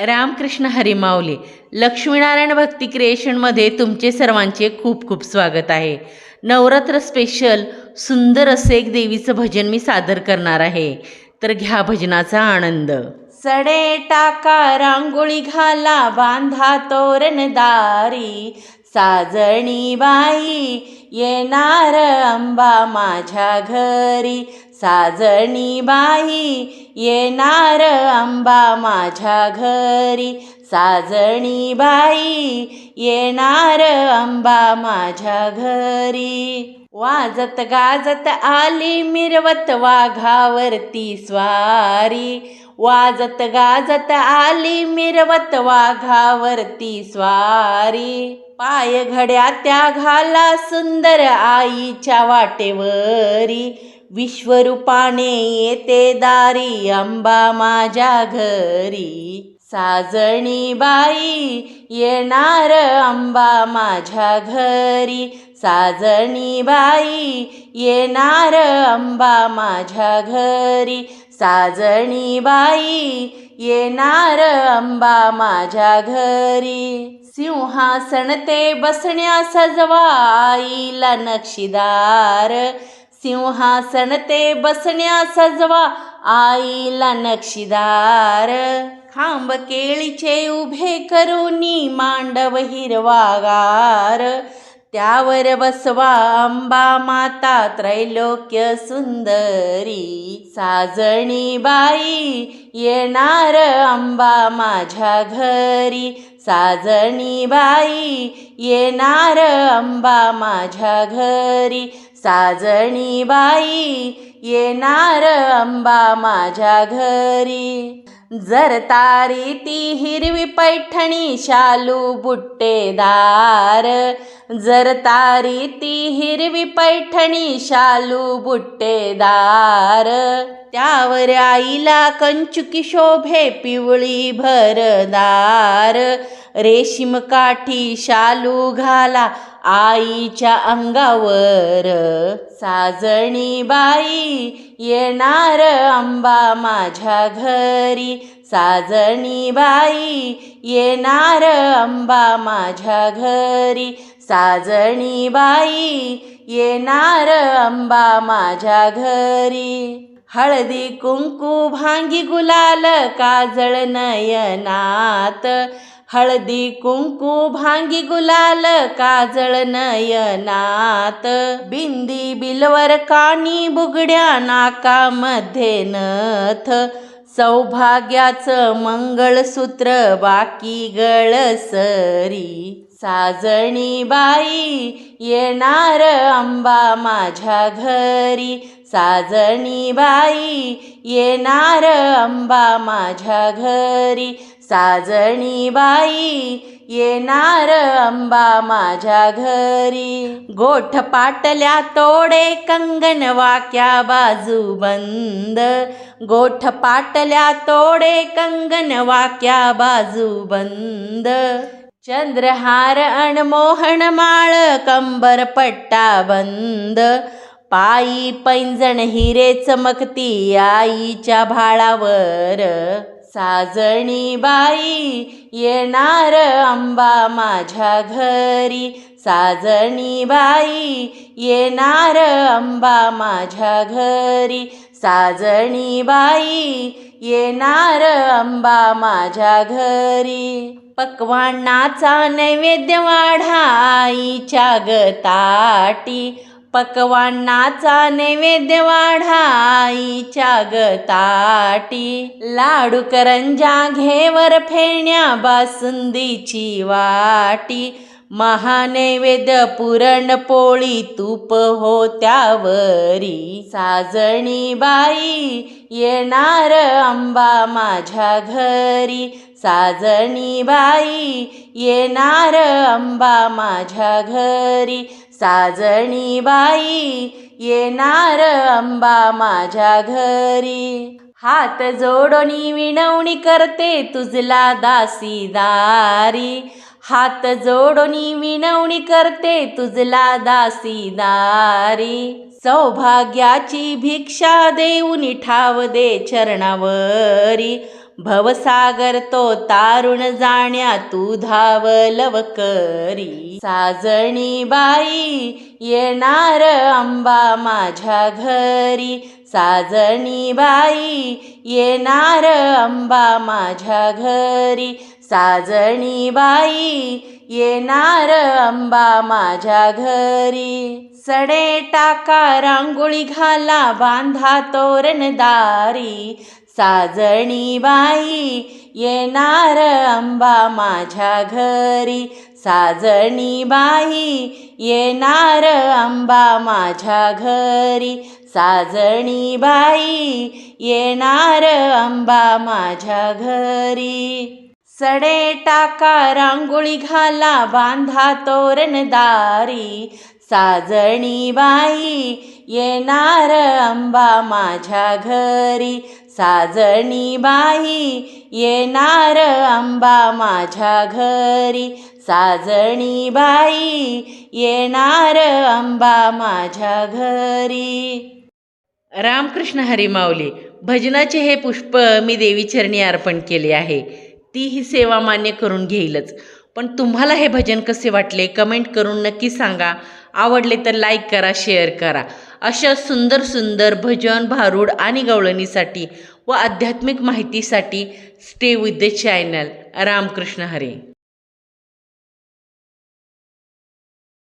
रामकृष्ण हरिमावले लक्ष्मीनारायण भक्ती क्रिएशनमध्ये तुमचे सर्वांचे खूप खूप स्वागत आहे. नवरात्र स्पेशल सुंदर असे एक देवीचं भजन मी सादर करणार आहे. तर घ्या भजनाचा आनंद. सडे टाका रांगोळी घाला बांधा तोरण दारी. साजणी बाई येणार अंबा माझ्या घरी. साजणी बाई येणार अंबा माझ्या घरी. साजणी बाई येणार अंबा माझ्या घरी. वाजत गाजत आली मिरवत वाघावरती स्वारी. वाजत गाजत आली मिरवत वाघावरती स्वारी. पाय घड्या त्या घाला सुंदर आईच्या वाटेवरी. विश्वरूपाने येते दारी अंबा माझ्या घरी. साजणी बाई येणार अंबा माझ्या घरी. साजणी बाई येणार अंबा माझ्या घरी. साजणी बाई येणार अंबा माझ्या घरी. सिंहासन ते बसण्या सजवा आईला नक्षीदार. सिंहासन ते बसण्या सजवा आईला नक्षीदार. खांब केळीचे उभे करूनी मांडव हिरवागार. त्यावर बसवा अंबा माता त्रैलोक्य सुंदरी. साजणी बाई येणार अंबा माझ्या घरी. साजणी बाई येणार अंबा माझ्या घरी. साजणी बाई येणार अंबा माझ्या घरी. जर तारी ती हिरवी पैठणी शालू बुट्टेदार जर तारी ती हिरवी पैठणी शालू बुट्टेदार त्यावर आईला कंचुकी शोभे पिवळी भरदार. रेशीम काठी शालू घाला आईच्या अंगावर साजणी बाई येणार अंबा माझ्या घरी. साजणी बाई येणार अंबा माझ्या घरी. साजणी बाई येणार अंबा माझ्या घरी. हळदी कुंकू भांगी गुलाल काजळ नयनात हळदी कुंकू भांगी गुलाल काजळ नयनात. बिंदी बिलवर काणी बुगड्या नाकामध्ये नथ. सौभाग्याचं मंगळसूत्र बाकी गळसरी. साजणी बाई येणार अंबा माझ्या घरी. साजणी बाई येणार अंबा माझ्या घरी. साजणी बाई येणार अंबा माझ्या घरी. गोठ पाटल्या तोडे कंगन वाक्या बाजू बंद. गोठ पाटल्या तोडे कंगन वाक्या बाजू बंद. चंद्रहार अणमोहन माळ कंबर पट्टा बंद. पायी पैंजण हिरे चमकती आईच्या भाळावर. साजणी बाई येणार अंबा माझ्या घरी. साजणी बाई येणार अंबा माझ्या घरी. साजणी बाई येणार अंबा माझ्या घरी. पक्वांनाचा नैवेद्य वाढा आईच्या गताटी. पकवान्नाचा नैवेद्य वाढाईच्या गताटी. लाडू करंजा घेवर फेण्या बासुंदीची वाटी. महानैवेद्य पुरणपोळी तूप होत्यावरी. साजणी बाई येणार अंबा माझ्या घरी. साजणी बाई येणार अंबा माझ्या घरी. साजणी बाई येणार अंबा माझ्या घरी. हात जोडणी विनवणी करते तुझला दासीदारी हात जोडणी विनवणी करते तुझला दासीदारी सौभाग्याची भिक्षा देऊन ठाव दे चरणावरी. भवसागर तो तारुण जाण्या तू धावलव करी साजणी बाई येणार अंबा माझ्या घरी. साजणी बाई येणार अंबा माझ्या घरी. साजणी बाई येणार अंबा माझ्या घरी. सडे टाका रांगोळी घाला बांधा तोरणदारी. साजणी बाई येणार अंबा माझ्या घरी. साजणी बाई येणार अंबा माझ्या घरी. साजणी बाई येणार अंबा माझ्या घरी. सडे टाका रांगोळी घाला बांधा तोरणदारी साजणी बाई येणार अंबा माझ्या घरी. साजणी बाई येणार अंबा माझ्या घरी. साजणी बाई येणार अंबा माझ्या घरी. रामकृष्ण हरिमावली भजनाचे हे पुष्प मी देवीचरणी अर्पण केले आहे. ती ही सेवा मान्य करून घेईलच. पण तुम्हाला हे भजन कसे वाटले? कमेंट करून नक्की सांगा. आवडले तर लाईक करा शेअर करा. अशा सुंदर सुंदर भजन भारूड आणि गवळणीसाठी व आध्यात्मिक माहितीसाठी stay with the channel Ramakrishna Hari.